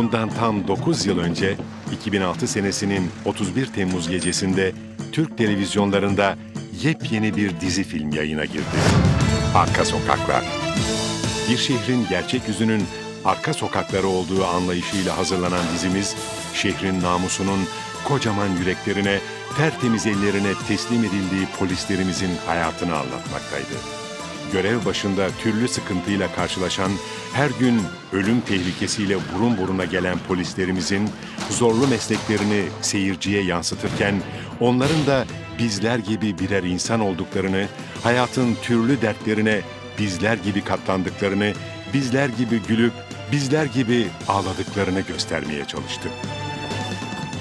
Bundan tam 9 yıl önce 2006 senesinin 31 Temmuz gecesinde Türk televizyonlarında yepyeni bir dizi film yayına girdi. Arka Sokaklar. Bir şehrin gerçek yüzünün arka sokakları olduğu anlayışıyla hazırlanan dizimiz, şehrin namusunun kocaman yüreklerine, tertemiz ellerine teslim edildiği polislerimizin hayatını anlatmaktaydı. Görev başında türlü sıkıntıyla karşılaşan, her gün ölüm tehlikesiyle burun buruna gelen polislerimizin zorlu mesleklerini seyirciye yansıtırken, onların da bizler gibi birer insan olduklarını, hayatın türlü dertlerine bizler gibi katlandıklarını, bizler gibi gülüp bizler gibi ağladıklarını göstermeye çalıştı.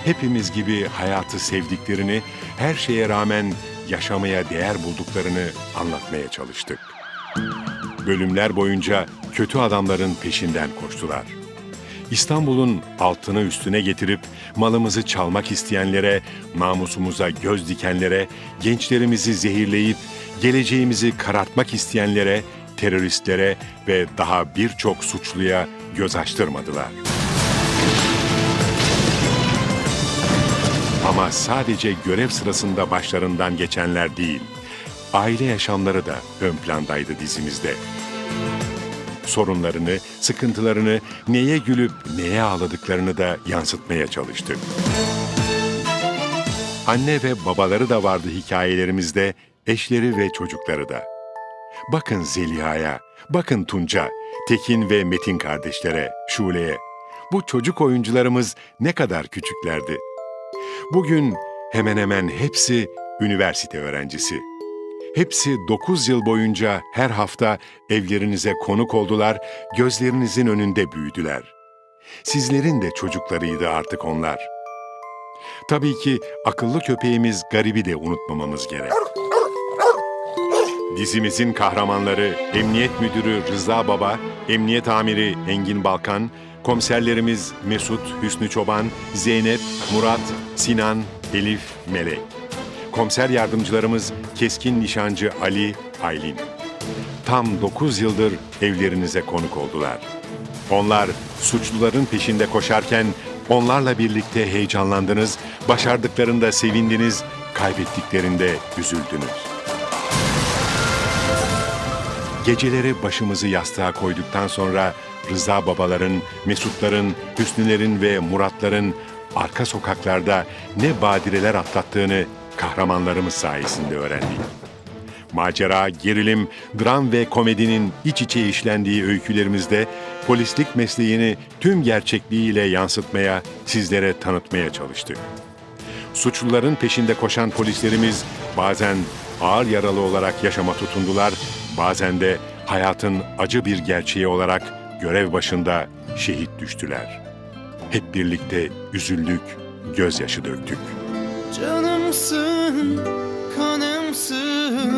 Hepimiz gibi hayatı sevdiklerini, her şeye rağmen yaşamaya değer bulduklarını anlatmaya çalıştık. Bölümler boyunca kötü adamların peşinden koştular. İstanbul'un altını üstüne getirip malımızı çalmak isteyenlere, namusumuza göz dikenlere, gençlerimizi zehirleyip geleceğimizi karartmak isteyenlere, teröristlere ve daha birçok suçluya göz açtırmadılar. Ama sadece görev sırasında başlarından geçenler değil, aile yaşamları da ön plandaydı dizimizde. Sorunlarını, sıkıntılarını, neye gülüp neye ağladıklarını da yansıtmaya çalıştık. Anne ve babaları da vardı hikayelerimizde, eşleri ve çocukları da. Bakın Zeliha'ya, bakın Tunca, Tekin ve Metin kardeşlere, Şule'ye. Bu çocuk oyuncularımız ne kadar küçüklerdi. Bugün hemen hemen hepsi üniversite öğrencisi. Hepsi 9 yıl boyunca her hafta evlerinize konuk oldular, gözlerinizin önünde büyüdüler. Sizlerin de çocuklarıydı artık onlar. Tabii ki akıllı köpeğimiz Garibi de unutmamamız gerek. Dizimizin kahramanları Emniyet Müdürü Rıza Baba, Emniyet Amiri Engin Balkan, komiserlerimiz Mesut, Hüsnü Çoban, Zeynep, Murat, Sinan, Elif, Melek. Komiser yardımcılarımız Keskin Nişancı Ali, Aylin. Tam 9 yıldır evlerinize konuk oldular. Onlar suçluların peşinde koşarken onlarla birlikte heyecanlandınız, başardıklarında sevindiniz, kaybettiklerinde üzüldünüz. Geceleri başımızı yastığa koyduktan sonra Rıza babaların, Mesutların, Hüsnülerin ve Muratların arka sokaklarda ne badireler atlattığını kahramanlarımız sayesinde öğrendik. Macera, gerilim, dram ve komedinin iç içe işlendiği öykülerimizde polislik mesleğini tüm gerçekliğiyle yansıtmaya, sizlere tanıtmaya çalıştık. Suçluların peşinde koşan polislerimiz bazen ağır yaralı olarak yaşama tutundular, bazen de hayatın acı bir gerçeği olarak görev başında şehit düştüler. Hep birlikte üzüldük, gözyaşı döktük. Canımsın, kanımsın,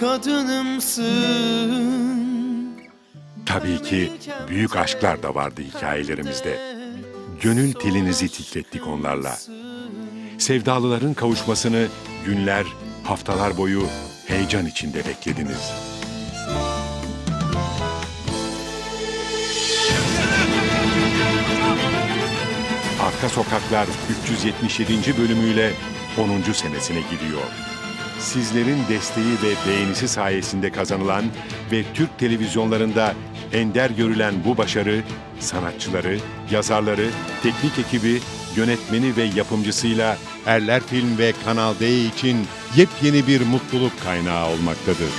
kadınımsın. Tabii ki büyük aşklar da vardı hikayelerimizde. Gönül telinizi titrettik onlarla. Sevdalıların kavuşmasını günler, haftalar boyu heyecan içinde beklediniz. Arka Sokaklar 377. bölümüyle 10. senesine giriyor. Sizlerin desteği ve beğenisi sayesinde kazanılan ve Türk televizyonlarında ender görülen bu başarı, sanatçıları, yazarları, teknik ekibi, yönetmeni ve yapımcısıyla Erler Film ve Kanal D için yepyeni bir mutluluk kaynağı olmaktadır.